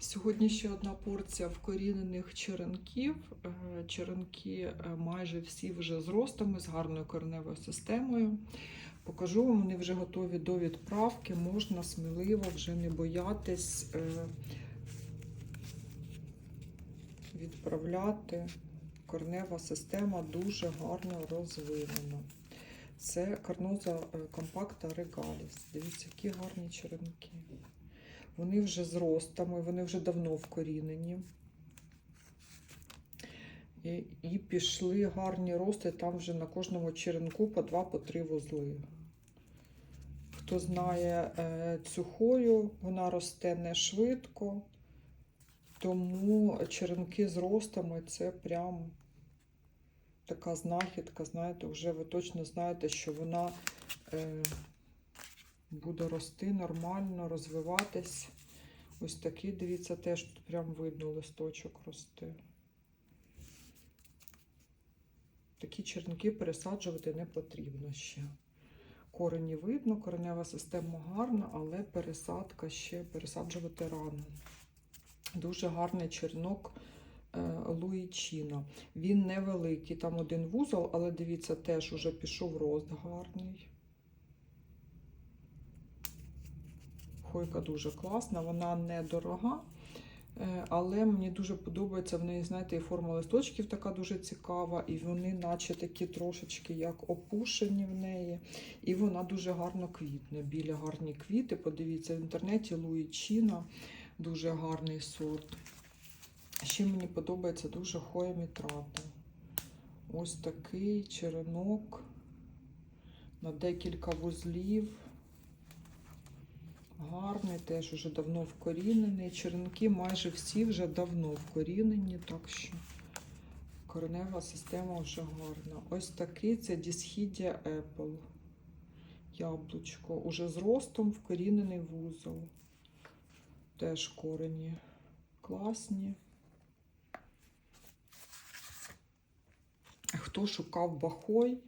Сьогодні ще одна порція вкорінених черенків. Е, Черенки е, майже всі вже з з гарною кореневою системою. Покажу вам, вони вже готові до відправки. Можна сміливо вже не боятись е, відправляти. Коренева система дуже гарно розвинена. Це карноза компакта Regalis. Дивіться, які гарні черенки. Вони вже з ростами, вони вже давно вкорінені. І, і пішли гарні рости, там вже на кожному черенку по два, по три вузли. Хто знає е, цю хою, вона росте не швидко, тому черенки з ростами це прям така знахідка, знаєте, вже ви точно знаєте, що вона е, буде рости нормально, розвиватись. Ось такий, дивіться, теж тут прям видно листочок росте. Такі черенки пересаджувати не потрібно ще. Корені видно, коренева система гарна, але пересадка ще пересаджувати рано. Дуже гарний черенок е, Луїчіна. Він невеликий, там один вузол, але дивіться, теж уже пішов рост гарний. Хойка дуже класна, вона недорога, е, але мені дуже подобається в неї, знаєте, і форма листочків така дуже цікава, і вони, наче такі трошечки як опушені в неї. І вона дуже гарно квітне. Біля гарні квіти. Подивіться, в інтернеті Луїчіна, дуже гарний сорт. Ще мені подобається дуже хоя мітрата. Ось такий черенок на декілька вузлів. Гарний, теж уже давно вкорінений. Черенки майже всі вже давно вкорінені, так що коренева система вже гарна. Ось такий це Дісхідія Apple. Яблучко. Уже з ростом вкорінений вузол. Теж корені класні. Хто шукав бахой,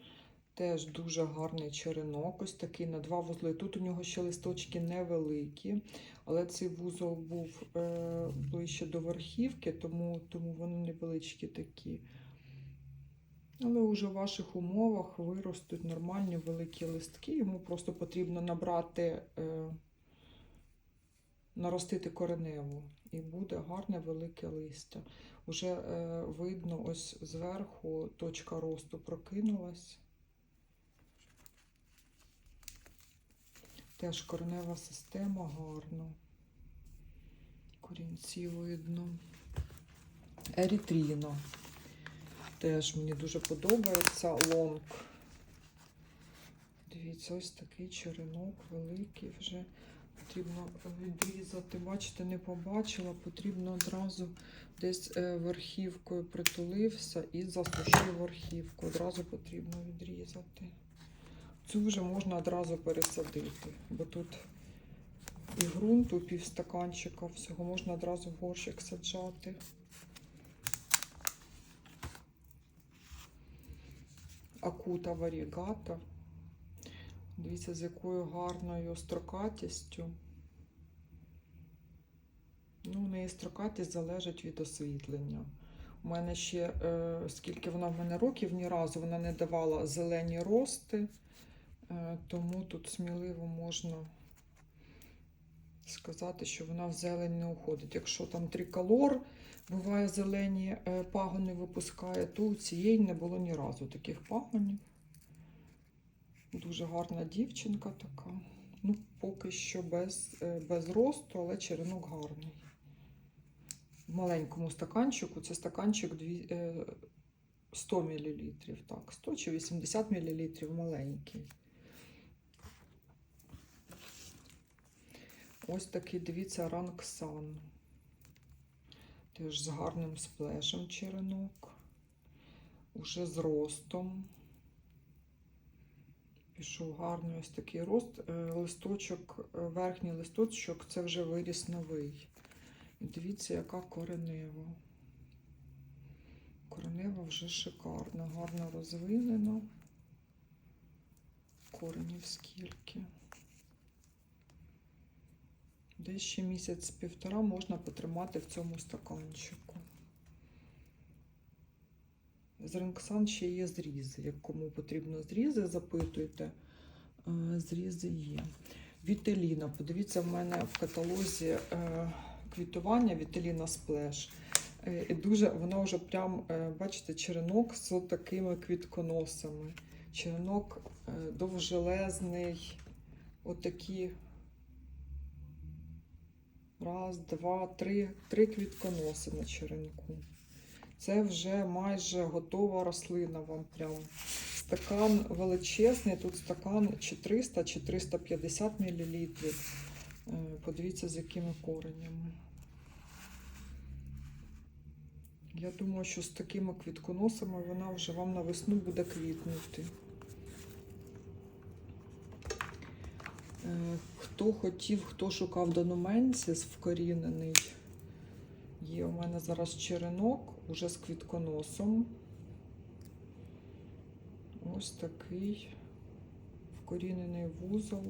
теж дуже гарний черенок, ось такий на два вузли. Тут у нього ще листочки невеликі, але цей вузол був е, ближче до верхівки, тому, тому вони невеличкі такі. Але вже в ваших умовах виростуть нормальні великі листки. Йому просто потрібно набрати, е, наростити кореневу. І буде гарне велике листя. Уже е, видно, ось зверху точка росту прокинулась. Теж коренева система гарна. Корінці видно. Ерітріна. Теж мені дуже подобається лонг. Дивіться, ось такий черенок великий вже. Потрібно відрізати. Бачите, не побачила, потрібно одразу десь е, верхівкою притулився і засушив верхівку. Одразу потрібно відрізати. Цю вже можна одразу пересадити, бо тут і ґрунту півстаканчика всього можна одразу в горщик саджати. Акута варігата. Дивіться, з якою гарною строкатістю. Ну, у неї строкатість залежить від освітлення. У мене ще, е, скільки вона в мене років, ні разу вона не давала зелені рости, тому тут сміливо можна сказати, що вона в зелень не уходить. Якщо там триколор буває зелені е, пагони випускає, то у цієї не було ні разу таких пагонів. Дуже гарна дівчинка така. Ну, поки що без, е, без росту, але черенок гарний. В маленькому стаканчику це стаканчик е, 100 мл. Так, 100 чи 80 мл маленький. Ось такий, дивіться, Рангсан. Теж з гарним сплешем черенок. Уже з ростом. Пішов гарний ось такий рост. Е, Листочок, е, верхній листочок це вже виріс новий. І дивіться, яка коренева. Коренева вже шикарна, гарно розвинена. Коренів скільки. Десь ще місяць-півтора можна потримати в цьому стаканчику. З Ренксан ще є зрізи. Як кому потрібно зрізи, запитуйте. Е, Зрізи є. Вітеліна. Подивіться, в мене в каталозі е, квітування Вітеліна Сплеш. Е, І дуже воно вже прям, бачите, черенок з такими квітконосами. Черенок довжелезний, отакі. Раз, два, три, три квітконоси на черенку. Це вже майже готова рослина вам прям. Стакан величезний, тут стакан чи 300, чи 350 мл. Подивіться, з якими коренями. Я думаю, що з такими квітконосами вона вже вам на весну буде квітнути. Е, Хто хотів, хто шукав донуменсіс вкорінений, є у мене зараз черенок уже з квітконосом. Ось такий вкорінений вузол.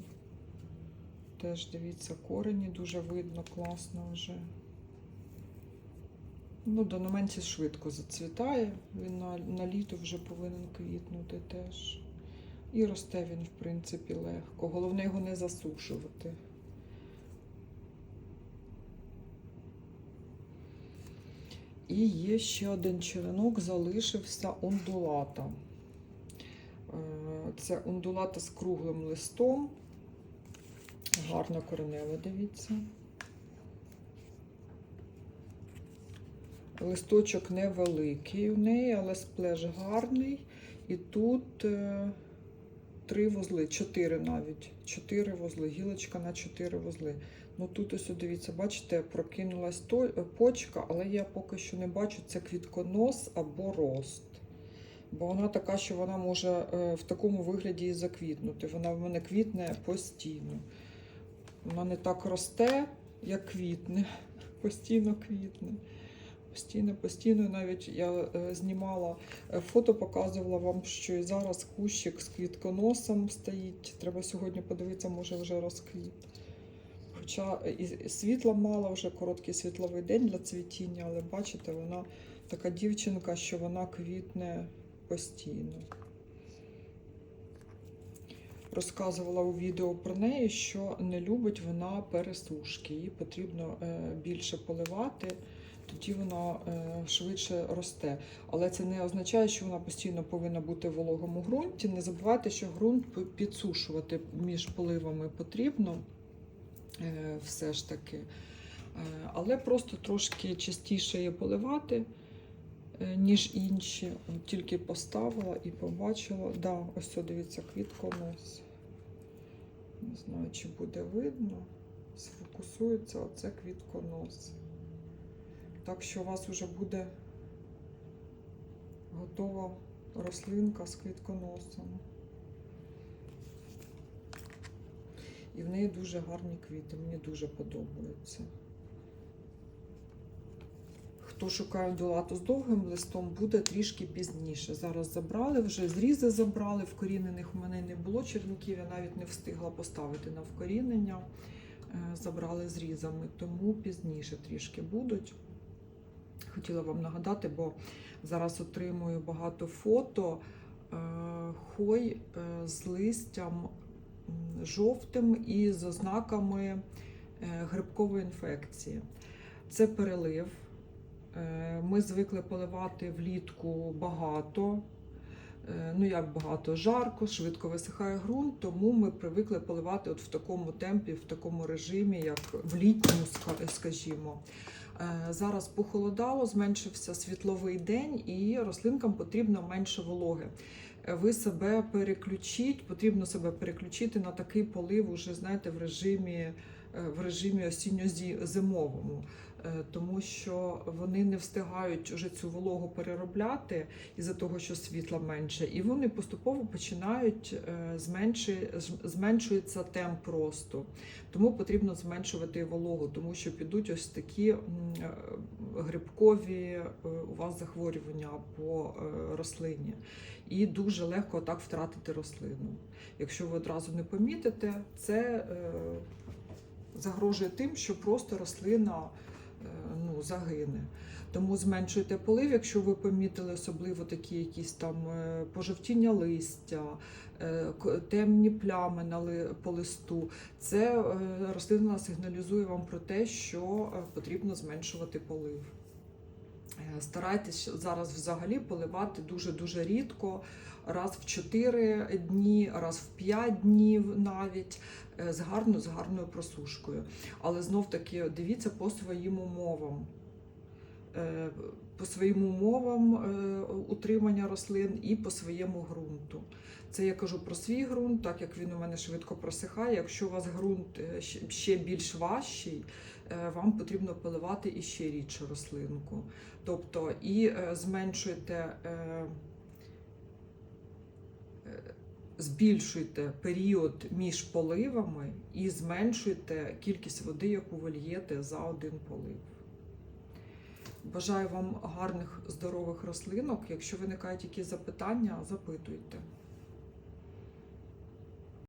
Теж дивіться, корені дуже видно, класно вже. Ну, донуменсіс швидко зацвітає, він на, на літо вже повинен квітнути теж. І росте він, в принципі, легко. Головне його не засушувати. І є ще один черенок, залишився ондулата. Е, Це ондулата з круглим листом. Гарна коренева, дивіться. Листочок невеликий у неї, але сплеш гарний. І тут е, три вузли, чотири навіть. Чотири вузли, гілочка на чотири вузли. Ну тут ось дивіться, бачите, прокинулась то, почка, але я поки що не бачу, це квітконос або рост. Бо вона така, що вона може е, в такому вигляді і заквітнути. Вона в мене квітне постійно. Вона не так росте, як квітне. Постійно квітне. Постійно, постійно навіть я е, знімала е, фото, показувала вам, що і зараз кущик з квітконосом стоїть. Треба сьогодні подивитися, може вже розквіт. Хоча і світла мало, вже короткий світловий день для цвітіння, але бачите, вона така дівчинка, що вона квітне постійно. Розказувала у відео про неї, що не любить вона пересушки. Їй потрібно е, більше поливати, тоді вона е, швидше росте. Але це не означає, що вона постійно повинна бути в вологому ґрунті. Не забувайте, що ґрунт підсушувати між поливами потрібно е, все ж таки. Але просто трошки частіше її поливати, ніж інші. Тільки поставила і побачила. Да, ось це, дивіться, квітконос. Не знаю, чи буде видно. Сфокусується оце квітконос. Так що у вас вже буде готова рослинка з квітконосом. І в неї дуже гарні квіти, мені дуже подобаються. Хто шукає долату з довгим листом, буде трішки пізніше. Зараз забрали, вже зрізи забрали, вкорінених у мене не було черенків, я навіть не встигла поставити на вкорінення. Е, Забрали зрізами, тому пізніше трішки будуть. Хотіла вам нагадати, бо зараз отримую багато фото е, хой е, з листям жовтим і з ознаками грибкової інфекції. Це перелив. Ми звикли поливати влітку багато. Ну, як багато, жарко, швидко висихає ґрунт, тому ми привикли поливати от в такому темпі, в такому режимі, як в літньому, скажімо. Зараз похолодало, зменшився світловий день, і рослинкам потрібно менше вологи. Ви себе переключіть, потрібно себе переключити на такий полив, уже знаєте, в режимі в режимі осінньо-зимовому, тому що вони не встигають вже цю вологу переробляти із-за того, що світла менше, і вони поступово починають зменшується темп росту. Тому потрібно зменшувати вологу, тому що підуть ось такі грибкові у вас захворювання по рослині. І дуже легко так втратити рослину. Якщо ви одразу не помітите, це загрожує тим, що просто рослина е, ну, загине. Тому зменшуйте полив, якщо ви помітили особливо такі якісь там е, пожовтіння листя, е, темні плями на по листу. Це е, рослина сигналізує вам про те, що е, потрібно зменшувати полив. Е, Старайтесь зараз взагалі поливати дуже-дуже рідко, раз в 4 дні, раз в 5 днів навіть е, з гарною, з гарною просушкою. Але знов таки дивіться по своїм умовам. Е, По своїм умовам утримання рослин і по своєму ґрунту. Це я кажу про свій ґрунт, так як він у мене швидко просихає. Якщо у вас ґрунт ще- більш важчий, вам потрібно поливати іще рідше рослинку. Тобто і е, зменшуйте, е, е, збільшуйте період між поливами і зменшуйте кількість води, яку ви льєте за один полив. Бажаю вам гарних здорових рослинок. Якщо виникають якісь запитання, запитуйте.